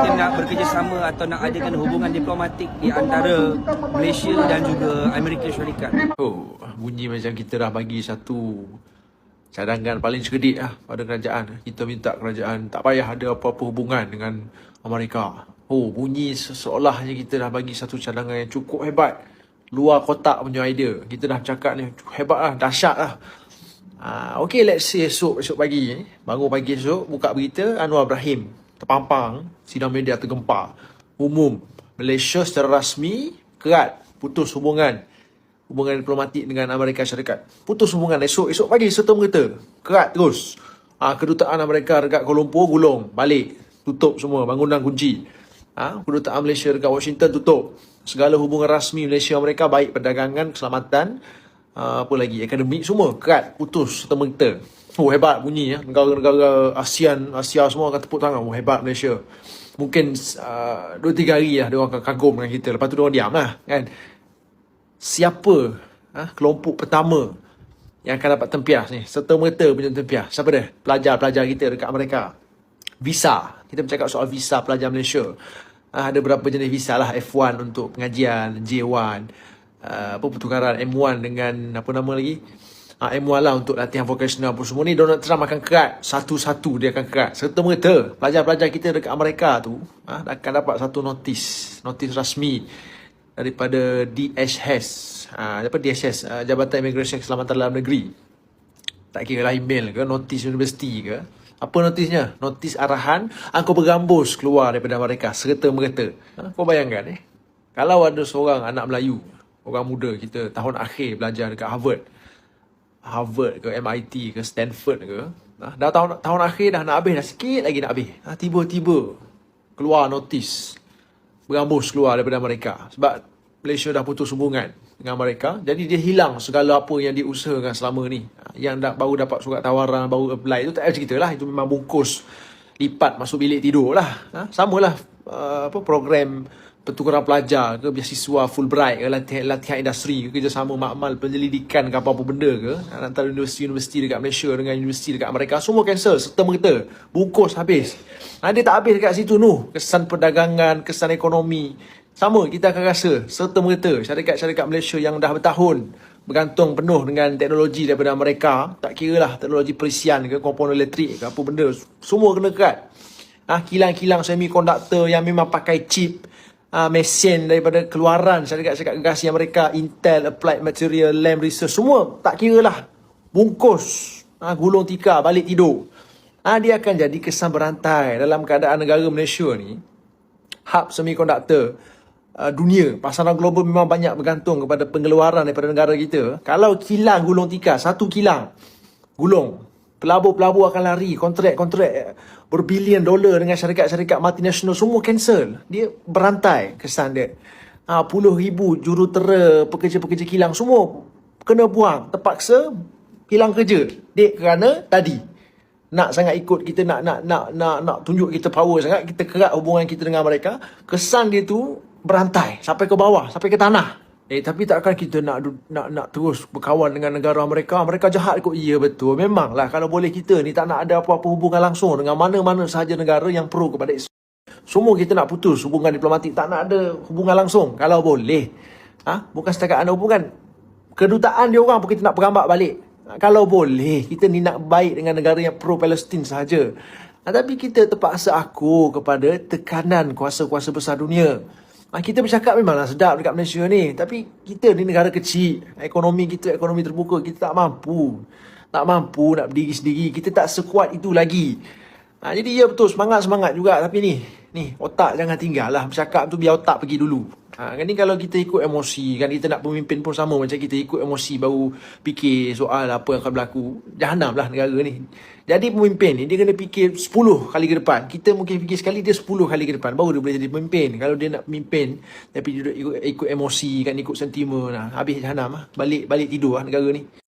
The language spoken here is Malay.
kita nak bekerjasama atau nak adakan hubungan diplomatik di antara Malaysia dan juga Amerika Syarikat. Oh, bunyi macam kita dah bagi satu cadangan paling sekedik lah pada kerajaan. Kita minta kerajaan tak payah ada apa-apa hubungan dengan Amerika. Oh, bunyi se- seolahnya kita dah bagi satu cadangan yang cukup hebat. Luar kotak punya idea. Kita dah cakap ni hebat lah, dahsyat lah. Ah, okay, let's say esok, esok pagi. Eh. Bangun pagi esok, buka berita, Anwar Ibrahim terpampang, sidang media tergempar. Umum, Malaysia secara rasmi, kerat, putus hubungan hubungan diplomatik dengan Amerika Syarikat. Putus hubungan esok, esok pagi serta merta. Kerat terus. Ah, kedutaan Amerika dekat Kuala Lumpur gulung, balik, tutup semua, bangunan kunci. Ah, kedutaan Malaysia dekat Washington tutup. Segala hubungan rasmi Malaysia Amerika baik perdagangan, keselamatan, ah, apa lagi, akademik semua kerat, putus serta merta. Oh hebat bunyi ya. Negara-negara ASEAN, Asia semua akan tepuk tangan. Oh hebat Malaysia. Mungkin uh, 2-3 hari lah dia orang akan kagum dengan kita. Lepas tu dia orang diam lah kan? Siapa ha, kelompok pertama yang akan dapat tempias ni? Serta merta punya tempias. Siapa dia? Pelajar-pelajar kita dekat Amerika visa. Kita bercakap soal visa pelajar Malaysia. Ha, ada berapa jenis visa lah. F1 untuk pengajian J1 uh, apa pertukaran M1 dengan apa nama lagi? Ha, M1 lah untuk latihan vocational apa semua ni Donald Trump akan kerat. Satu-satu dia akan kerat. Serta merta pelajar-pelajar kita dekat Amerika tu ha, akan dapat satu notis. Notis rasmi daripada DHS ha, apa DHS uh, Jabatan Immigration Keselamatan Dalam Negeri. Tak kira lah email ke notis universiti ke. Apa notisnya? Notis arahan angkau bergambus keluar daripada mereka serta merta ha, kau bayangkan eh? Kalau ada seorang anak Melayu orang muda kita tahun akhir belajar dekat Harvard. Harvard ke MIT ke Stanford ke ha, dah tahun tahun akhir dah nak habis dah sikit lagi nak habis. Ha, tiba-tiba keluar notis berambus keluar daripada mereka. Sebab Malaysia dah putus hubungan dengan mereka jadi dia hilang segala apa yang diusahakan selama ni. Ha, yang dah baru dapat surat tawaran baru apply. Itu tak payah cerita lah itu memang bungkus lipat masuk bilik tidur lah ha? samalah uh, apa program pertukaran pelajar ke beasiswa Fulbright ke latihan, latihan industri ke kerjasama makmal penyelidikan ke apa-apa benda ke antara universiti-universiti dekat Malaysia dengan universiti dekat Amerika semua cancel serta merta bungkus habis. Ha, dia tak habis dekat situ noh kesan perdagangan kesan ekonomi sama kita akan rasa serta merta syarikat-syarikat Malaysia yang dah bertahun bergantung penuh dengan teknologi daripada mereka tak kira lah teknologi perisian ke komponen elektrik ke apa benda semua kena kerat. Ah kilang-kilang semiconductor yang memang pakai chip ah mesin daripada keluaran syarikat-syarikat gergasi yang mereka Intel Applied Material Lam Research semua tak kira lah bungkus ah gulung tikar balik tidur. Ah dia akan jadi kesan berantai dalam keadaan negara Malaysia ni. Hub semiconductor uh, dunia pasaran global memang banyak bergantung kepada pengeluaran daripada negara kita. Kalau kilang gulung tikar satu kilang gulung pelabur-pelabur akan lari kontrak-kontrak berbilion dolar dengan syarikat-syarikat multinational semua cancel. Dia berantai kesan dia. Ha, puluh ribu jurutera pekerja-pekerja kilang semua kena buang. Terpaksa hilang kerja. Dek kerana tadi nak sangat ikut kita nak nak nak nak nak tunjuk kita power sangat kita kerat hubungan kita dengan mereka kesan dia tu berantai. Sampai ke bawah sampai ke tanah eh tapi takkan kita nak nak nak terus berkawan dengan negara mereka? Mereka jahat kot. Iya betul. Memanglah kalau boleh kita ni tak nak ada apa-apa hubungan langsung dengan mana-mana sahaja negara yang pro kepada Islam semua kita nak putus hubungan diplomatik. Tak nak ada hubungan langsung. Kalau boleh. Ha? bukan setakat ada hubungan. Kedutaan dia orang pun kita nak perambak balik. Ha, kalau boleh kita ni nak baik dengan negara yang pro Palestin sahaja. Ha, tapi kita terpaksa aku kepada tekanan kuasa-kuasa besar dunia kita bercakap memanglah sedap dekat Malaysia ni. Tapi kita ni negara kecil. Ekonomi kita ekonomi terbuka kita tak mampu. Tak mampu nak berdiri sendiri. Kita tak sekuat itu lagi. Ha, jadi ya betul semangat-semangat juga. Tapi ni ni otak jangan tinggal lah bercakap tu biar otak pergi dulu. Ha, kan ni kalau kita ikut emosi kan kita nak pemimpin pun sama macam kita ikut emosi baru fikir soal apa yang akan berlaku. Jahanam lah negara ni. Jadi pemimpin ni dia kena fikir 10 kali ke depan. Kita mungkin fikir sekali dia 10 kali ke depan baru dia boleh jadi pemimpin. Kalau dia nak pemimpin tapi dia ikut, ikut emosi kan ikut sentimen lah. Habis jahanam lah. Balik balik tidur lah negara ni.